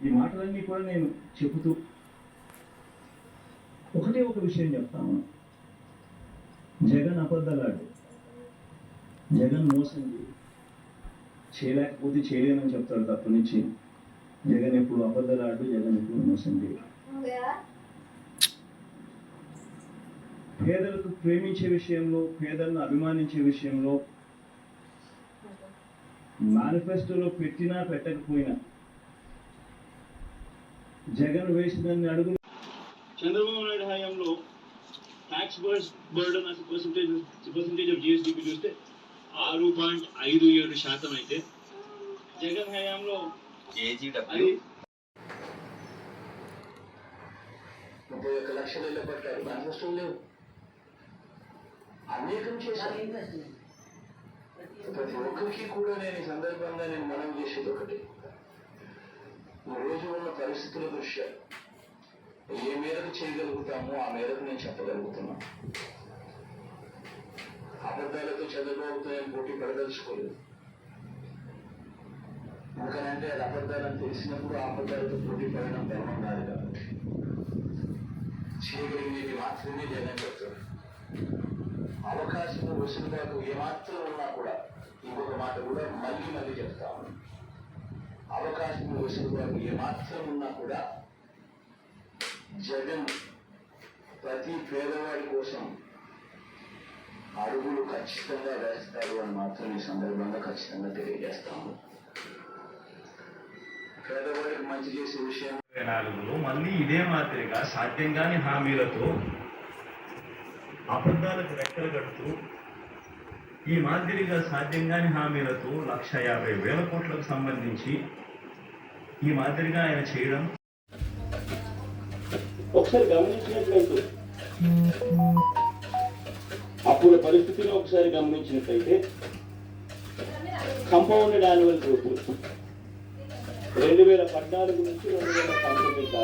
ఈ మాటలన్నీ కూడా నేను చెబుతూ ఒకటే ఒక విషయం చెప్తాను జగన్ అబద్ధలాడు. జగన్ మోసం చేయలేకపోతే చేయలేనని చెప్తాడు తప్ప నుంచి జగన్ ఎప్పుడు అబద్ధలాడు జగన్ ఎప్పుడు మోసం చేయడు పేదలకు ప్రేమించే విషయంలో పేదలను అభిమానించే విషయంలో మేనిఫెస్టోలో పెట్టినా పెట్టకపోయినా జగన్ వేసిన అడుగులు. చంద్రబాబు నాయుడు హయాంలో ట్యాక్స్ బర్డన్ అసలు పర్సంటేజ్ పర్సంటేజ్ ఆఫ్ జిఎస్డిపి చూస్తే ఆరు పాయింట్ ఐదు ఏడు శాతం అయితే జగన్ హయాంలో అది ముప్పై ఒక్క లక్షలు ఇళ్ళ పట్టారు మేనిఫెస్టో లేవు. అనేకం చేశారు. ప్రతి ఒక్కరికి కూడా నేను ఈ సందర్భంగా నేను మనం చేసేది ఒకటి. పరిస్థితుల దృష్ట్యా ఏ మేరకు చేయగలుగుతామో ఆ మేరకు నేను చెప్పగలుగుతున్నా. అబద్ధాలతో చంద్రబాబుతో నేను పోటీ పడదలుచుకోలేదు. ఎందుకనంటే అది అబద్ధాలను తెలిసినప్పుడు అబద్ధాలతో పోటీ పడడం ధర్మం కాదు కాబట్టి. చేయగలిగేది మాత్రమే జగన్ చెప్తాడు. అవకాశం వెసులుబాటు ఏమాత్రం ఉన్నా కూడా ఇంకొక మాట కూడా మళ్ళీ మళ్ళీ చెప్తాను అవకాశం వెసులుబాటు ఏమాత్రం ఉన్నా కూడా జగన్ ప్రతి పేదవాడి కోసం అడుగులు ఖచ్చితంగా వేస్తారు అని మాత్రం ఈ సందర్భంగా ఖచ్చితంగా తెలియజేస్తాము. పేదవాడికి మంచి చేసే విషయం నాలుగులో మళ్ళీ ఇదే మాదిరిగా సాధ్యం కాని హామీలతో అబద్ధాలకు రెక్కలు కడుతూ ఈ మాదిరిగా సాధ్యం కాని హామీలతో లక్ష యాభై వేల కోట్లకు సంబంధించి ఈ మాదిరిగా ఆయన చేయడం ఒకసారి గమనించినట్లయితే అప్పుడు పరిస్థితిని ఒకసారి గమనించినట్లయితే కంపౌండెడ్ యాన్యువల్ గ్రోత్ రెండు వేల పద్నాలుగు నుంచి రెండు వేల పంతొమ్మిది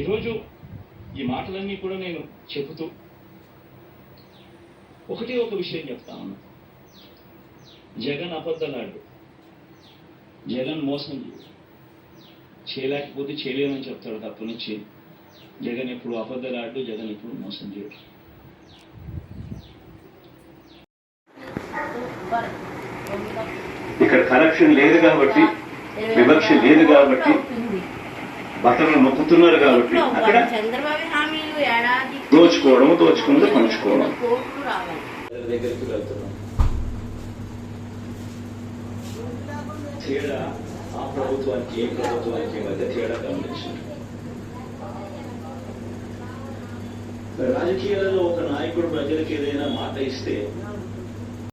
ఈరోజు ఈ మాటలన్నీ కూడా నేను చెబుతూ ఒకటే ఒక విషయం చెప్తా ఉన్నా జగన్ అబద్ధలాడు. జగన్ మోసం చేయడు. చేయలేకపోతే చేయలేమని చెప్తాడు తప్ప నుంచి జగన్ ఎప్పుడు అబద్ధలాడు జగన్ ఎప్పుడు మోసం చేయడు. ఇక్కడ కరప్షన్ లేదు కాబట్టి వివక్ష లేదు కాబట్టి బట్టలు నొక్కుతున్నారు కాబట్టి అక్కడ దోచుకోవడం దోచుకున్నది పంచుకోవడం. దగ్గరికి వెళ్తున్నాం తేడా ఆ ప్రభుత్వానికి ఏ ప్రభుత్వానికి మధ్య తేడా గమనించింది రాజకీయాలలో ఒక నాయకుడు ప్రజలకు ఏదైనా మాట ఇస్తే